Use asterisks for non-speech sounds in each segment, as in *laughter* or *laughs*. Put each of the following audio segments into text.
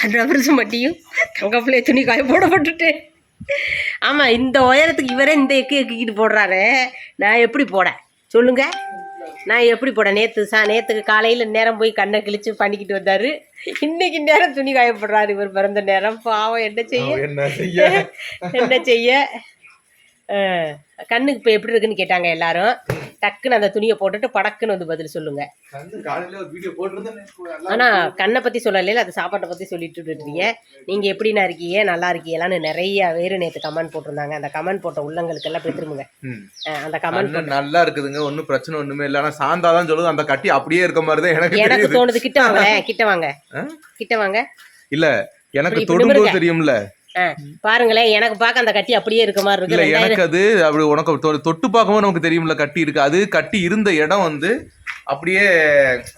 கண்ணாபுரிச்சு மட்டியும் தங்கப்பிள்ளை துணி காய போட போட்டுட்டேன் ஆமாம் இந்த உயரத்துக்கு இவரே இந்த எக்கு எக்கிக்கிட்டு போடுறாரு. நான் எப்படி போட? சொல்லுங்க. நான் எப்படி போட? நேற்று சா நேற்றுக்கு காலையில் நேரம் போய் கண்ணை கிழிச்சு பண்ணிக்கிட்டு வந்தார். இன்னைக்கு நேரம் துணி காய போடுறாரு இவர் பிறந்த நேரம். பாவம் என்ன செய்ய? என்ன செய்ய? *laughs* என்ன செய்ய? அஹ், கண்ணுக்கு இப்போ எப்படி இருக்குன்னு கேட்டாங்க எல்லாரும். டக்குன்னு அந்த துணியை போட்டுட்டு படக்குன்னு வந்து பதில் சொல்லுங்க. ஆனா கண்ணை பத்தி சொல்லலையில அது சாப்பாட்டை பத்தி சொல்லிட்டு இருக்கீங்க நீங்க எப்படிண்ணா இருக்கீங்க? நல்லா இருக்கீங்களான்னு நிறைய பேர் நேற்று கமெண்ட் போட்டிருந்தாங்க. அந்த கமெண்ட் போட்ட உள்ளங்களுக்கு எல்லாம் போய் அந்த கமெண்ட் நல்லா இருக்குதுங்க. ஒன்றும் பிரச்சனை ஒண்ணுமே இல்லை. ஆனா சாந்தா தான் சொல்லுது. அந்த கட்டி அப்படியே இருக்க மாதிரி தான் எனக்கு எனக்கு தோணுது. கிட்ட வாங்க கிட்ட வாங்க? கிட்ட வாங்க. இல்ல எனக்கு தொடும்போது. தெரியும்ல. பாருங்களேன் எனக்கு பார்க்க அந்த கட்டி அப்படியே இருக்க மாதிரி இருக்கு. எனக்கு அது அப்படி உனக்கு தொட்டு பார்க்கும்போது நமக்கு தெரியும்ல கட்டி இருக்கு. அது கட்டி இருந்த இடம் வந்து அப்படியே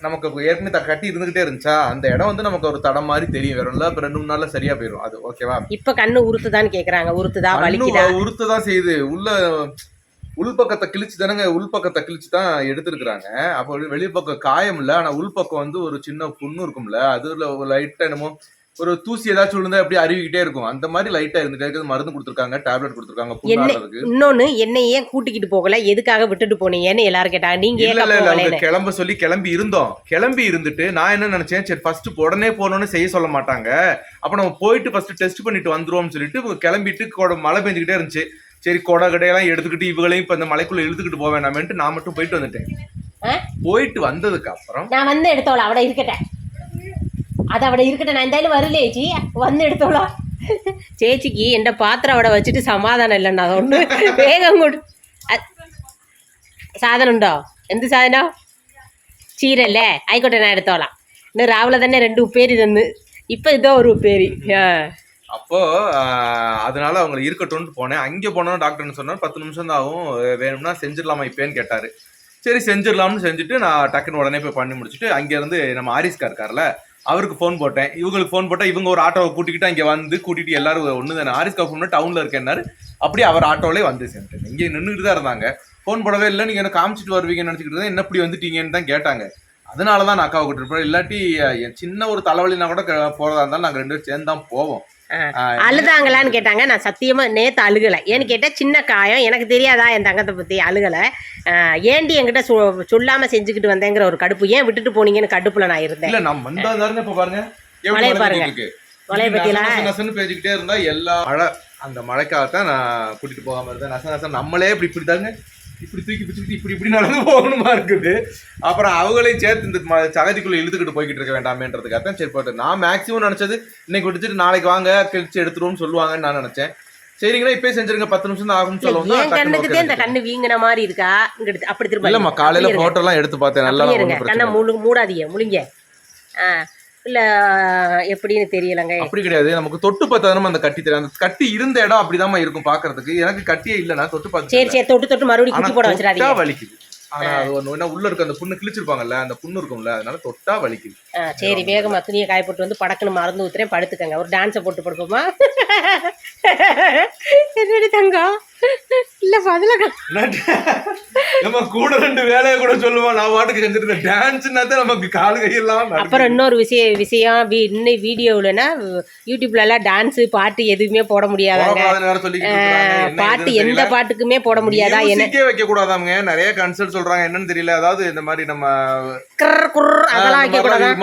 நமக்கு ஏற்கனவே கட்டி இருந்துகிட்டே இருந்துச்சா? அந்த இடம் வந்து நமக்கு ஒரு தடம் மாதிரி தெரியும். வேற இல்ல இப்ப ரெண்டு மூணு நாள்ல சரியா போயிடும் அது ஓகேவா? இப்ப கண்ணு உறுத்துதான்னு கேக்குறாங்க. உறுத்துதா வலிக்குதா? உறுத்து தான் செய்யுது. உள்ள உள்பக்கத்தை கிழிச்சு தானங்க உள்பக்கத்தை கிழிச்சு தான் எடுத்திருக்கிறாங்க. அப்போ வெளிப்பக்கம் காயம் இல்ல ஆனா உள்பக்கம் வந்து ஒரு சின்ன புண்ணு இருக்கும்ல. அதுல லைட்டா என்னமோ ஒரு தூசி ஏதாச்சும் விழுந்தா அப்படியே அருவிக்கிட்டே இருக்கும்? அந்த மாதிரி லைட்டா இருந்துட்டே இருக்குது மருந்து கொடுத்துருக்காங்க டேப்லெட் கொடுத்துருக்காங்க என்ன இன்னொன்னு என்னை ஏன் கூட்டிக்கிட்டு போகல? எதுக்காக விட்டுட்டு போனீங்கன்னு எல்லாரும் கேட்டாங்க. நீங்க இல்ல இல்ல அவங்க கிளம்ப சொல்லி கிளம்பி இருந்தோம். கிளம்பி இருந்துட்டு நான் என்ன நினைச்சேன்? சரி ஃபர்ஸ்ட் உடனே போகணும்னு செய்ய சொல்ல மாட்டாங்க. அப்ப நம்ம போயிட்டு ஃபர்ஸ்ட் டெஸ்ட் பண்ணிட்டு வந்துருவோம்னு சொல்லிட்டு கிளம்பிட்டு மழை பெஞ்சுக்கிட்டே இருந்துச்சு. சரி கொடை கடையெல்லாம் எடுத்துக்கிட்டு இவங்களையும் இப்ப இந்த மலைக்குள்ள இழுத்துக்கிட்டு வேணாமேன்ட்டு நான் மட்டும் போயிட்டு வந்துட்டேன்? போயிட்டு வந்ததுக்கு அப்புறம் நான் வந்து எடுத்தோளா அவட இருக்கட்டேன் அது அவட இருக்கட்டும் நான் இந்த வரல சேச்சி வந்து எடுத்தோளா ചേച്ചിക്ക് എൻ്റെ പാത്രം അവിടെ വെച്ചിട്ട് സമാധാനം ഇല്ലണ്ട അതുകൊണ്ട് വേഗം കൊണ്ട് അ- സാധനം ഉണ്ടോ എന്ത് സാധനം ചീരല്ലേ ആയിക്കോട്ടെ ഞാൻ എടുത്തോളാം ഇന്ന് രാവിലെ തന്നെ രണ്ട് ഉപ്പേരി തന്ന് ഇപ്പൊ ഇതോ ഒരു ഉപ്പേരി ആ அப்போ ஆஹ், அதனால அவங்க இருக்கட்டும்னு போனேன் அங்கே போனோம் டாக்டர்னு சொன்னார் பத்து நிமிஷம் தான் ஆகும் வேணும்னா செஞ்சிடலாமா இப்பேன்னு கேட்டாரு சரி செஞ்சிடலாம்னு செஞ்சுட்டு நான் டக்குன்னு உடனே போய் பண்ணி முடிச்சுட்டு அங்கேருந்து நம்ம ஆரிஸ்கா இருக்கார்ல அவருக்கு ஃபோன் போட்டேன். இவங்களுக்கு ஃபோன் போட்டால் இவங்க ஒரு ஆட்டோவை கூட்டிக்கிட்டு அங்கே வந்து கூட்டிட்டு எல்லாரும் ஒன்று தானே ஆரிஸ் ஃபோன் டவுனில் இருக்கேன்னாரு. அப்படியே அவர் ஆட்டோவிலே வந்து சேர்ந்துட்டேன் இங்கே நின்றுட்டு தான் இருந்தாங்க. ஃபோன் போடவே இல்லை. நீங்கள் என்ன காமிச்சிட்டு வருவீங்கன்னு நினச்சிக்கிட்டு தான் என்ன இப்படி வந்துட்டீங்கன்னு தான் கேட்டாங்க. அதனால தான் நான் அக்காவை கூட்டிட்டு இல்லாட்டி என் சின்ன ஒரு தலைவலினா கூட போகிறதா இருந்தாலும் நாங்கள் ரெண்டு பேரும் சேர்ந்து தான் போவோம். அழுதாங்களான்னு கேட்டாங்க. நான் சத்தியமா நேத்து அழுகலை. ஏன்னு கேட்டா சின்ன காயம். எனக்கு தெரியாதா என் தங்கத்தை பத்தி அழுகலை. ஏண்டி என்கிட்ட சொல்லாம செஞ்சுக்கிட்டு வந்தேங்கிற ஒரு கடுப்பு. ஏன் விட்டுட்டு போனீங்கன்னு கடுப்புல நான் இருந்தேன். நான் வந்தாதாருங்க இப்ப பாருங்க. மழையை மழை பாருங்க. மழையை பத்தியெல்லாம் பேசிக்கிட்டே இருந்தா எல்லா மழை அந்த மழைக்காகத்தான் நான் கூட்டிட்டு போகாம இருந்தேன். நச நம்மளே இப்படி இப்படி தாங்க. இப்படி தூக்கி பிடிச்சிக்கிட்டு இப்படி இப்படி நடந்து போகணுமா இருக்குது? அப்புறம் அவங்களையும் சேர்த்து இந்த சகதிக்குள்ள இழுத்துக்கிட்டு போய்கிட்டு இருக்க வேண்டாமேன்றதுக்காக தான் சரி போட்டு. நான் மேக்ஸிமம் நினைச்சது இன்னைக்கு விட்டுட்டு நாளைக்கு வாங்க கிழிச்சு எடுத்துருவோம்னு சொல்லுவாங்கன்னு நான் நினைச்சேன். சரிங்களா? இப்பயே செஞ்சிருங்க. பத்து நிமிஷம் தான் ஆகும்னு சொல்லுவாங்க என் கண்ணுக்கு இந்த கண்ணு வீங்கின மாதிரி இருக்கா? இங்கிட்டு அப்படி திரும்ப இல்லம்மா காலையில போட்டோ எல்லாம் எடுத்து பார்த்தேன். நல்லா கண்ணை. மூடு மூடாதீங்க. முழிங்க. ஆ. இல்ல எப்படின்னு தெரியலங்க. அப்படி கிடையாது. நமக்கு தொட்டு பார்த்தா அந்த கட்டி தெரியும். அந்த கட்டி இருந்த இடம் அப்படிதாம்மா இருக்கும் பாக்குறதுக்கு எனக்கு கட்டியே இல்லைன்னா தொட்டு பார்த்து சரி சரி தொட்டு தொட்டு மறுபடியும் குச்சி போட வச்சிடாதீங்க. வலிக்குது. ஆனா அது ஒண்ணு உள்ள இருக்க அந்த புண்ணு கிழிச்சிருப்பாங்கல்ல அந்த புண்ணு இருக்கும்ல அதனால தொட்டா வலிக்குது. சரி வேகமா துணியை காய போட்டு வந்து படக்குன்னு மறந்து ஊத்துறேன் படுத்துக்கங்க. ஒரு டான்ஸை போட்டு படுப்போமா? என்னடி தங்கம்? இல்ல பதில நம்ம கூட ரெண்டு வேலையை கூட சொல்லுவோம் நான் பாட்டுக்கு செஞ்சுட்டு டான்ஸ்னா தான் நமக்கு கால் கையெல்லாம். அப்புறம் இன்னொரு விஷய விஷயம் வி- இன்னும் வீடியோவிலனா யூடியூப்ல எல்லாம் டான்ஸ் பாட்டு எதுவுமே போட முடியாதாங்க. பாட்டு எந்த. பாட்டுக்குமே போட முடியாதா என்ன? வைக்க கூடாதாங்க நிறைய கன்சல்ட் சொல்றாங்க. என்னன்னு தெரியல. அதாவது இந்த மாதிரி நம்ம அதெல்லாம்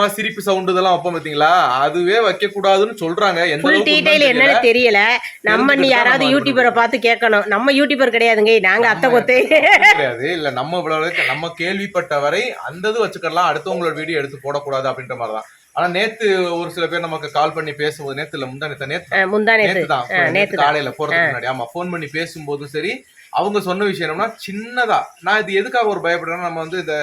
சிரிப்பு சவுண்ட் இதெல்லாம் வைப்போம் பாத்தீங்களா அதுவே வைக்க கூடாதுன்னு சொல்றாங்க என்னன்னு தெரியல. நம்ம நீ யாராவது யூடியூபரை பார்த்து கேட்கணும். நம்ம யூடியூபர் கிடையாதுங்க. நாங்க அத்தை கொத்தே. கிடையாது. இல்ல நம்ம இவ்வளவு நம்ம கேள்விப்பட்ட வரை அந்த இது வச்சுக்கலாம் அடுத்தவங்களோட வீடியோ எடுத்து போடக்கூடாது அப்படின்ற மாதிரி தான் ஆனா நேத்து ஒரு சில பேர் நமக்கு கால் பண்ணி பேசும்போது நேத்து இல்ல முந்தா நேத்து நேத்து முந்தா தான். நேத்து காலையில போறதுக்கு முன்னாடி. ஆமா ஃபோன் பண்ணி பேசும்போதும் சரி அவங்க சொன்ன விஷயம் என்னன்னா சின்னதா நான் இது எதுக்காக ஒரு பயப்படுறேன்னா நம்ம வந்து இந்த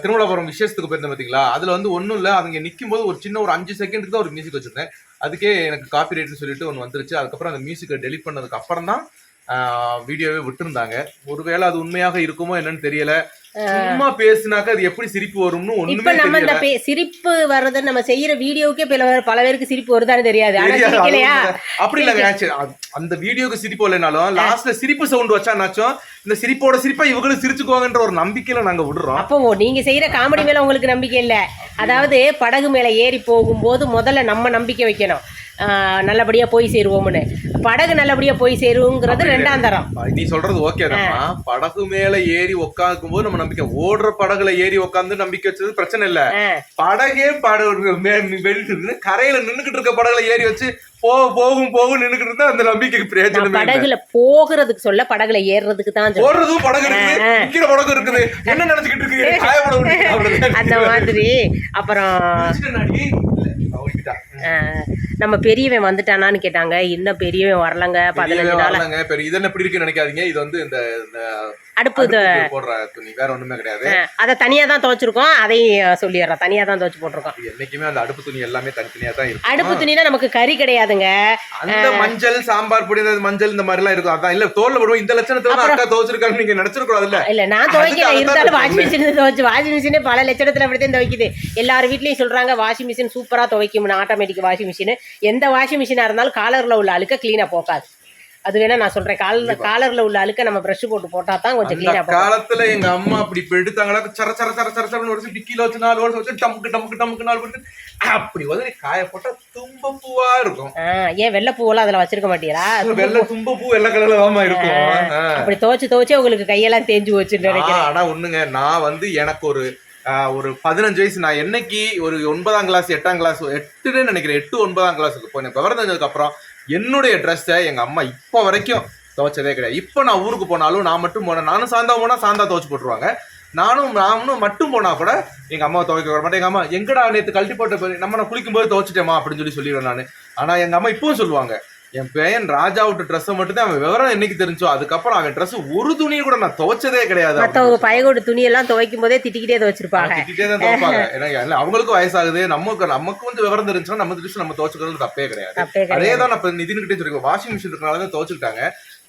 திருமலாபுரம் விசேஷத்துக்கு போயிருந்தோம் பாத்தீங்களா? அதுல வந்து ஒண்ணும் இல்ல. அவங்க நிக்கும் போது ஒரு சின்ன ஒரு அஞ்சு செகண்டுக்கு தான் ஒரு மியூசிக் வச்சிருந்தேன். அதுக்கே எனக்கு காப்பி ரைட்னு சொல்லிட்டு ஒன்று வந்துருச்சு. அதுக்கப்புறம் அந்த மியூசிக்கை டெலிட் பண்ணதுக்கு அப்புறம் தான் வீடியோவே விட்டுருந்தாங்க. ஒருவேளை அது உண்மையாக இருக்குமோ என்னன்னு தெரியல. சும்மா பேசுனாக்க அது எப்படி சிரிப்பு வரும்னு இப்ப ஒண்ணுமே நம்ம இந்த சிரிப்பு வர்றது நம்ம செய்யற வீடியோக்கே பல பல பேருக்கு சிரிப்பு வருதான்னு தெரியாது. அப்படி அது- அந்த வீடியோக்கு சிரிப்பு இல்லைனாலும் லாஸ்ட்ல சிரிப்பு சவுண்ட் வச்சானாச்சும் இந்த சிரிப்போட சிரிப்பா இவங்களும் சிரிச்சுக்குவாங்கன்ற ஒரு நம்பிக்கையில நாங்க விடுறோம். அப்போ நீங்க செய்யற காமெடி மேல உங்களுக்கு நம்பிக்கை இல்ல. அதாவது படகு மேல ஏறி போகும்போது முதல்ல நம்ம நம்பிக்கை வைக்கணும். ஆஹ் நல்லபடியா போய் சேருவோம்னு. படகு நல்லபடியா போய் சேருவோங்கிறது ரெண்டாம் தரம். நீ சொல்றது ஓகே தான் படகு மேல ஏறி உட்காந்துக்கும் போது நம்ம நம்பிக்கை. ஓடுற படகுல ஏறி உட்காந்து நம்பிக்கை வச்சது பிரச்சனை இல்ல. படகே படகு கரையில நின்னுகிட்டு இருக்க படகுல ஏறி வச்சு போ போகும் போகும் நின்னுகிட்டு இருந்தா அந்த நம்பிக்கைக்கு பிரயோஜனமே படகுல போகிறதுக்கு சொல்ல படகுல ஏறுறதுக்கு தான். ஓடுறதும் படகு இருக்குது. படகு இருக்குது. என்ன நினைச்சுக்கிட்டு இருக்கு. *laughs* அந்த மாதிரி. அப்புறம் நம்ம பெரியவன் வந்துட்டானான்னு கேட்டாங்க. இன்னும் பெரியவன் வரலங்க பதினஞ்சு நாள். வரலங்க, பெரிய இது என்ன இப்படி இருக்குன்னு நினைக்காதீங்க. இது வந்து இந்த அடுப்பு போடுற துணி. வேற ஒண்ணுமே கிடையாது. அதை தனியா தான் துவைச்சிருக்கோம். அதையும் சொல்லிடுறேன். தனியா தான் துவைச்சு போட்டிருக்கோம். என்னைக்குமே அந்த அடுப்பு துணி எல்லாமே தனித்தனியா தான் இருக்கும். அடுப்பு துணினா நமக்கு கறி கிடையாதுங்க. அந்த மஞ்சள் சாம்பார் பொடி மஞ்சள் இந்த மாதிரி எல்லாம் இருக்கும். அதான் இல்ல தோல்ல போடுவோம். இந்த லட்சணத்துல தான் அக்கா துவச்சிருக்காங்க நீங்க நினைச்சிருக்கூடாது இல்ல? இல்ல நான் துவைக்கல. இருந்தாலும். வாஷிங் மிஷின் துவைச்சு வாஷிங் மிஷினே பல லட்சணத்துல அப்படித்தான் துவைக்குது. எல்லார் வீட்லயும் சொல்றாங்க வாஷிங் மிஷின் சூப்பரா துவைக்கும் ஆட்டோமேட்டிக் வாஷிங் மிஷின் எந்த வாஷிங் மிஷினா இருந்தாலும் காலர்ல உள்ள அழுக்க கிளீனா போக்காது அது வேணா நான் சொல்றேன். காலர் காலர்ல உள்ள அழுக்க நம்ம பிரஷ் போட்டு போட்டா தான் கொஞ்சம் கிளீனா காலத்துல எங்க அம்மா அப்படி இப்ப எடுத்தாங்களா? சர சர சர சர சரன்னு ஒரு டிக்கில வச்சு நாலு வருஷம் வச்சு டமுக்கு டமுக்கு டமுக்கு நாலு வருஷம் அப்படி உதறி காய போட்டா தும்ப பூவா இருக்கும். ஏன் வெள்ளை பூவெல்லாம் அதுல வச்சிருக்க மாட்டீரா வெள்ளை தும்ப பூ வெள்ளை கலர்ல தாமா இருக்கும். அப்படி துவைச்சு துவைச்சே உங்களுக்கு கையெல்லாம் தேஞ்சு வச்சுன்னு நினைக்கிறேன். ஆனா ஒண்ணுங்க நான் வந்து எனக்கு ஒரு ஒரு பதினஞ்சு வயசு. நான் என்னைக்கு ஒரு ஒன்பதாம் கிளாஸ் எட்டாம் கிளாஸ் எட்டுன்னு நினைக்கிறேன். எட்டு ஒன்பதாம் கிளாஸுக்கு போய் எனக்கு விவரம் அப்புறம் என்னுடைய ட்ரெஸ்ஸை எங்க அம்மா இப்போ வரைக்கும் துவைச்சதே கிடையாது. இப்போ நான் ஊருக்கு போனாலும் நான் மட்டும் போனேன். நானும் சாந்தா போனா சாந்தா துவைச்சு போட்டுருவாங்க. நானும் நானும் மட்டும் போனா கூட எங்க அம்மா துவைக்க வர மாட்டேன். எங்க அம்மா எங்கடா நேற்று கழட்டி போட்ட நம்ம நான் குளிக்கும் போது துவைச்சிட்டேமா அப்படின்னு சொல்லி சொல்லிடுவேன் நான். ஆனா எங்க அம்மா இப்பவும் சொல்லுவாங்க. என் பையன் ராஜா விட்டு ட்ரெஸ்ஸை மட்டும் தான் அவன் விவரம் என்னைக்கு தெரிஞ்சோ அதுக்கப்புறம் அவன் ட்ரெஸ் ஒரு துணியை கூட நான் துவைச்சதே கிடையாது மத்தவங்க பயகோடு துணியெல்லாம் துவைக்கும் போதே திட்டிக்கிட்டே துவைச்சிருப்பாங்க. திட்டிட்டே தான் துவைப்பாங்க. ஏன்னா அவங்களுக்கும் வயசாகுது. நமக்கு நமக்கு வந்து விவரம் தெரிஞ்சுன்னா நம்ம திருச்சி நம்ம துவைச்சுக்கிறது தப்பே கிடையாது. அதே தான் நான் இப்ப நிதின் கிட்டே சொல்லிருக்கேன். வாஷிங் மிஷின் இருக்கனால தான் துவைச்சுக்கிட்டாங்க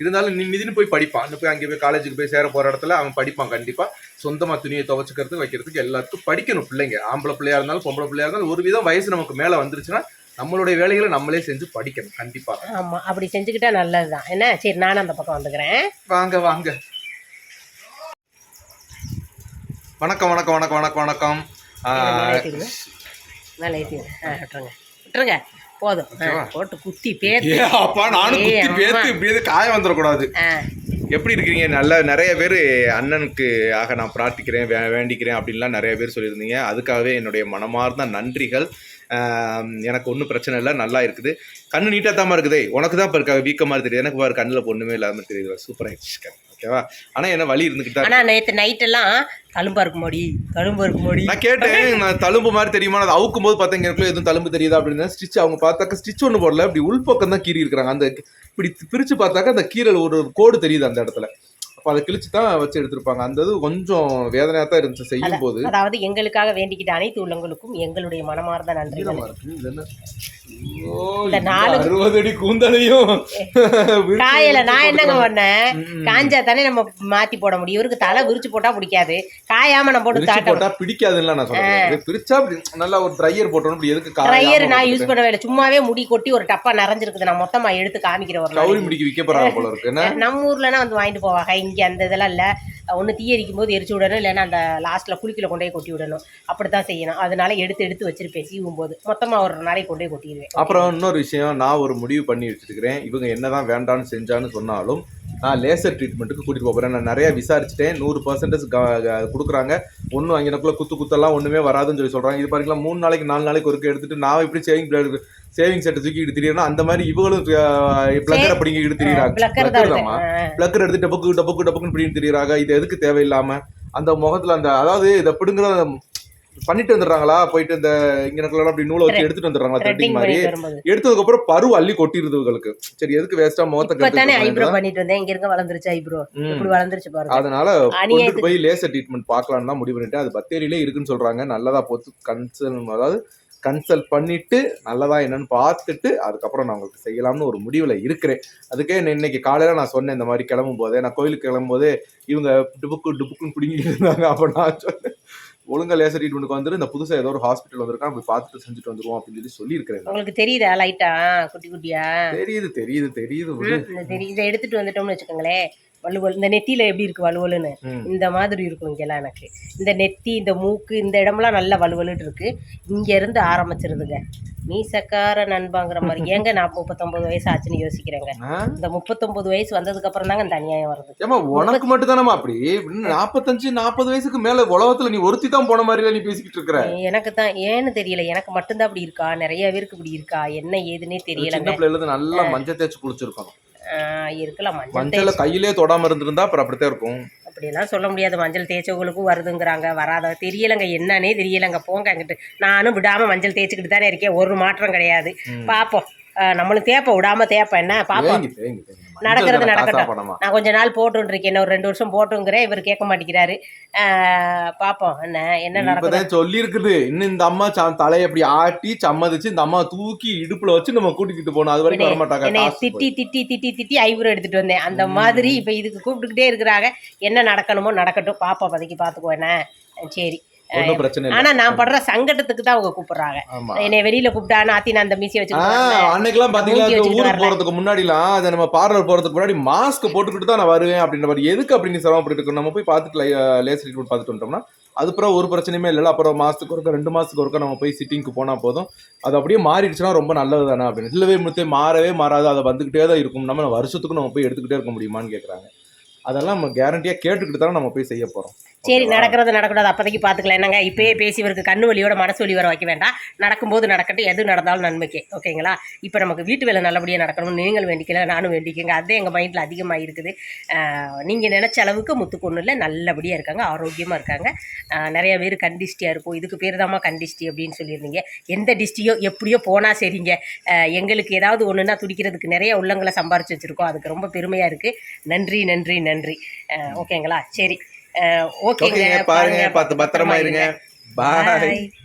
இருந்தாலும் நீ நிதின் போய் படிப்பான். போய் அங்கே போய் காலேஜுக்கு போய் சேர போற இடத்துல அவன் படிப்பான் கண்டிப்பா. சொந்தமா துணியை துவைச்சுக்கிறது வைக்கிறதுக்கு எல்லாத்துக்கும் படிக்கணும். பிள்ளைங்க. ஆம்பளை பிள்ளையா இருந்தாலும் பொம்பளை பிள்ளையா இருந்தாலும் ஒரு விதம் வயசு நமக்கு மேல வந்துருச்சுன்னா நம்மளுடைய வேலைகளை நம்மளே செஞ்சு படிக்கணும் கண்டிப்பா. ஆமா அப்படி செஞ்சுக்கிட்டா நல்லதுதான். என்ன? சரி நானும் அந்த பக்கம் வந்துக்கிறேன். வாங்க வாங்க. வணக்கம் வணக்கம் வணக்கம் வணக்கம் வணக்கம். மேலே ஆ விட்டுருங்க. விட்டுருங்க. போதும்? போட்டு குத்தி பேத்து. அப்பா நானும் குத்தி பேத்து. இப்படியே காயம் வந்துடக்கூடாது. எப்படி இருக்கிறீங்க? நல்ல நிறைய பேர் அண்ணனுக்கு ஆக நான் பிரார்த்திக்கிறேன் வே வேண்டிக்கிறேன் அப்படின்லாம் நிறைய பேர் சொல்லியிருந்தீங்க. அதுக்காகவே என்னுடைய மனமார்ந்த நன்றிகள். எனக்கு ஒன்றும் பிரச்சனை இல்லை நல்லா இருக்குது. கண்ணு நீட்டாக தாமா இருக்குது. உனக்கு தான் இப்போ இருக்க வீக்க மாதிரி தெரியுது. எனக்கு பாரு கண்ணில் பொண்ணுமே இல்லாமல் தெரியுது சூப்பராக ஆயிடுச்சு ஓகேவா ஆனால் என்ன வலி இருந்துக்கிட்டு தான் ஆனா நேற்று நைட்டெல்லாம் தழும்பா இருக்கு மோடி தழும்பா இருக்கு மோடி. நான் கேட்டேன் நான் தழும்பு மாதிரி தெரியுமா? அது அவுக்கும் போது பார்த்தா எனக்குள்ள எதுவும் தழும்பு தெரியுதா அப்படின்னு. ஸ்டிச் அவங்க பார்த்தாக்க ஸ்டிச் ஒன்று போடல இப்படி உள்பக்கம் தான் கீறி இருக்கிறாங்க. அந்த இப்படி பிரிச்சு பார்த்தாக்க அந்த கீரல் ஒரு கோடு தெரியுது அந்த இடத்துல. அதை கிழிச்சு தான் வச்சு எடுத்திருப்பாங்க. அந்த இது கொஞ்சம் வேதனையாக தான் இருந்துச்சு செய்யும் போது அதாவது எங்களுக்காக வேண்டிக்கிட்ட அனைத்து உள்ளங்களுக்கும் எங்களுடைய மனமார்ந்த நாலு- அறுபது அடி கூந்தலையும் காயல நான் என்னங்க பண்ணேன். காஞ்சா தானே நம்ம மாத்தி போட முடியும். இவருக்கு தலை விரிச்சு போட்டா பிடிக்காது. காயாம நம்ம போட்டு தாட்ட போட்டா பிடிக்காதுன்னு நான் சொல்றேன் பிரிச்சா நல்லா ஒரு ட்ரையர் போட்டோம் இப்படி எதுக்கு ட்ரையர் நான் யூஸ்? பண்ணவே இல்லை. சும்மாவே முடி கொட்டி ஒரு டப்பா நிறைஞ்சிருக்குது. நான் மொத்தமா எடுத்து காமிக்கிறேன் ஒரு நாளைக்கு. முடிக்கு விற்க போறாங்க போல இருக்கு. நம்ம ஊர்லனா வந்து வாங்கிட்டு போவாங்க இங்கே அந்த இதெல்லாம் இல்லை. ஒன்று தீயரிக்கும் போது எரிச்சு விடணும் இல்லைன்னா அந்த லாஸ்ட்டில் குளிக்கல கொண்டு போய் கொட்டி விடணும். அப்படி தான் செய்யணும். அதனால எடுத்து எடுத்து வச்சிருப்பேன் சீவும் போது மொத்தமாக ஒரு நாளைக்கு கொண்டு போய் கொட்டிடுவேன். அப்புறம் இன்னொரு விஷயம் நான் ஒரு முடிவு பண்ணி வச்சிருக்கிறேன். இவங்க என்னதான் வேண்டாம்னு செஞ்சான்னு சொன்னாலும் நான் லேசர் ட்ரீட்மெண்ட்டுக்கு கூட்டிட்டு போகிறேன் நான் நிறைய விசாரிச்சுட்டேன். நூறு பர்சன்டேஜ் கொடுக்குறாங்க. ஒன்றும் அங்கனக்குள்ள குத்து குத்தெல்லாம் ஒன்றுமே வராதுன்னு சொல்லி சொல்கிறாங்க இது பாருங்களா மூணு நாளைக்கு நாலு நாளைக்கு ஒருக்க எடுத்துகிட்டு நான் எப்படி சேவிங் சேவிங் செட்டை தூக்கிட்டு திரியறேன்னா அந்த மாதிரி இவங்களும் பிளக்கரை பிடிங்கிட்டு திரியிறாங்க பிளக்கர் தான் பிளக்கர் எடுத்து டபுக்கு டபுக்கு டபுக்குன்னு பிடிங்கிட்டு திரியிறாங்க இது எதுக்கு தேவையில்லாம அந்த முகத்துல அந்த அதாவது இதை பிடுங்குற பண்ணிட்டு வந்துடுறாங்களா? போயிட்டு இந்த இங்கனக்குள்ள அப்படி நூலை வச்சு எடுத்துட்டு வந்துடுறாங்களா? த்ரெட்டிங் மாதிரி. பண்ணிட்டு எடுத்ததுக்கு அப்புறம் பரு அள்ளி கொட்டிருது இவங்களுக்கு. சரி எதுக்கு வேஸ்டா முகத்தை இப்பதானே ஐப்ரோ பண்ணிட்டு வந்தேன். இங்க இருக்க வளர்ந்துருச்சு ஐப்ரோ. இப்படி வளர்ந்துருச்சு பாருங்க. அதனால கொண்டுட்டு போய் லேசர் ட்ரீட்மெண்ட் பார்க்கலாம்னு தான் முடிவு பண்ணிட்டேன். அது பத்தேரியிலே இருக்குன்னு சொல்றாங்க. நல்லதா போத்து கன்சர்ன் அதாவது கன்சல்ட் பண்ணிட்டு நல்லதா என்னன்னு பார்த்துட்டு அதுக்கப்புறம் நான் உங்களுக்கு செய்யலாம்னு ஒரு முடிவில் இருக்கிறேன். அதுக்கே இன்னைக்கு காலையில் நான் சொன்னேன் இந்த மாதிரி கிளம்பும் போதே நான் கோயிலுக்கு கிளம்பும் போதே இவங்க டுபுக்கு டுபுக்குன்னு பிடிங்கிட்டு இருந்தாங்க. அப்போ நான் சொன்னேன் ஒழுங்கா லேசர் ட்ரீட்மெண்ட்டுக்கு வந்துட்டு இந்த புதுசாக ஏதோ ஒரு ஹாஸ்பிட்டல் வந்திருக்கான் போய் பார்த்துட்டு செஞ்சுட்டு வந்துருவோம் அப்படின்னு சொல்லி சொல்லியிருக்கிறேன். உங்களுக்கு தெரியுதா லைட்டா குட்டி குட்டியா? தெரியுது தெரியுது தெரியுது இதை எடுத்துட்டு வந்துட்டோம்னு வச்சுக்கோங்களேன். வலுவல் இந்த நெத்தியில எப்படி இருக்கு வலுவலுன்னு. இந்த மாதிரி இருக்கும் இங்கெல்லாம் எனக்கு. இந்த நெத்தி இந்த மூக்கு இந்த இடமெல்லாம் நல்லா வலுவலுன்னு இருக்கு. இங்க இருந்து ஆரம்பிச்சிருதுங்க. மீசக்கார நண்பாங்கிற மாதிரி. *laughs* ஏங்க நான் முப்பத்தொன்பது வயசு ஆச்சுன்னு யோசிக்கிறேங்க? இந்த முப்பத்தொன்பது வயசு வந்ததுக்கு அப்புறம் தாங்க இந்த அநியாயம் வருது. ஏமா உனக்கு மட்டும் தானமா அப்படி? நாற்பத்தஞ்சு நாற்பது வயசுக்கு மேல உலகத்துல நீ ஒருத்தி தான் போன மாதிரி நீ பேசிக்கிட்டு இருக்கிற. எனக்கு தான். ஏன்னு தெரியல. எனக்கு மட்டும்தான் அப்படி இருக்கா? நிறைய பேருக்கு இப்படி இருக்கா? என்ன ஏதுன்னே இருந்து நல்லா மஞ்சள் தேய்ச்சி குளிச்சிருக்கணும். இருக்கலாம். மஞ்சள் கையிலே தொடாம இருந்திருந்தா அப்புறம் அப்படித்தான் இருக்கும். அப்படியெல்லாம் சொல்ல முடியாது. மஞ்சள் தேய்ச்சவங்களுக்கும் வருதுங்கிறாங்க. வராத தெரியலங்க. என்னன்னே தெரியலங்க. போங்க அங்கிட்டு. நானும் விடாம மஞ்சள் தேய்ச்சிக்கிட்டு தானே இருக்கேன். ஒரு மாற்றம் கிடையாது. பார்ப்போம் நம்மளும் தேப்ப விடாம தேப்ப என்ன? தேங்கி நடக்கிறது நடக்கட்டும். நான் கொஞ்ச நாள் போட்டுன்னு இருக்கேன் ஒரு ரெண்டு வருஷம் போட்டுங்கிறேன். இவர் கேட்க மாட்டேங்கிறாரு. அஹ் பார்ப்போம் என்ன என்ன நடக்குது? சொல்லி இருக்குது இன்னும் இந்த அம்மா தலையை அப்படி ஆட்டி சம்மதிச்சு இந்த அம்மா தூக்கி இடுப்புல வச்சு நம்ம கூட்டிக்கிட்டு போகணும். அது வரைக்கும் வரமாட்டாங்க. திட்டி திட்டி திட்டி திட்டி ஐபுரம் எடுத்துட்டு வந்தேன். அந்த மாதிரி இப்ப இதுக்கு கூப்பிட்டுக்கிட்டே இருக்கிறாங்க. என்ன நடக்கணுமோ நடக்கட்டும். பாப்பா பதைக்கு பாத்துக்கோ என்ன? சரி. ஆனா நான் படுற சங்கடத்துக்கு தான் அவங்க கூப்பிடுறாங்க. என்னை வெளியில கூப்பிட்டா நாத்தி நான் அந்த வச்சு அன்னைக்கெல்லாம் வச்சுக்கிட்டு ஊருக்கு. போறதுக்கு முன்னாடிலாம் அதை நம்ம பார்லர் போறதுக்கு முன்னாடி மாஸ்க் போட்டுக்கிட்டு தான் நான் வருவேன் அப்படின்ற மாதிரி. எதுக்கு அப்படின்னு சிரமப்பட்டு நம்ம போய் பார்த்துட்டு லேசர் ட்ரீட்மெண்ட் பார்த்துட்டு வந்தோம்னா அது அப்புறம் ஒரு பிரச்சனையுமே இல்லை அப்புறம் மாசத்துக்கு ஒருக்கா ரெண்டு மாசத்துக்கு ஒருக்கா நம்ம போய் சிட்டிங்க்கு போனா போதும். அது அப்படியே மாறிடுச்சுன்னா ரொம்ப நல்லது தானே அப்படின்னு. இல்லவே முத்தே மாறவே மாறாது. அதை வந்துகிட்டே தான் இருக்கும். நம்ம வருஷத்துக்கு நம்ம போய் எடுத்துக்கிட்டே இருக்க முடியுமான்னு கேக்குறாங்க. அதெல்லாம் நம்ம கேரண்டியா கேட்டுக்கிட்டு தானே நம்ம போய் செய்ய போறோம். சரி நடக்கிறது நடக்கூடாது. அப்போதைக்கு பார்த்துக்கலாம். என்னங்க இப்பயே பேசி இவருக்கு கண்ணு வலியோட மனசு வலி வர வைக்க வேண்டாம். நடக்கும்போது நடக்கட்டும். எது நடந்தாலும் நன்மைக்கே. ஓகேங்களா? இப்போ நமக்கு வீட்டு வேலை நல்லபடியாக நடக்கணும்னு நீங்கள் வேண்டிக்கல நானும் வேண்டிக்கங்க. அதே எங்கள் மைண்டில் அதிகமாக இருக்குது. நீங்கள் நினச்ச அளவுக்கு முத்துக்கு இல்லை. நல்லபடியாக இருக்காங்க. ஆரோக்கியமாக இருக்காங்க. நிறைய பேர் கண்டிஸ்டியாக இருக்கும் இதுக்கு பேர் தாம்மா கண்டிஸ்டி அப்படின்னு சொல்லியிருந்தீங்க. எந்த டிஸ்டியோ எப்படியோ போனால் சரிங்க. எங்களுக்கு ஏதாவது ஒன்றுனா துடிக்கிறதுக்கு நிறைய உள்ளங்களை சம்பாரிச்சு வச்சுருக்கோம். அதுக்கு ரொம்ப பெருமையாக இருக்குது நன்றி நன்றி நன்றி. ஆஹ் ஓகேங்களா? சரி. ஓகேங்க. பாருங்க பார்த்து பத்திரமா இருங்க. பாய்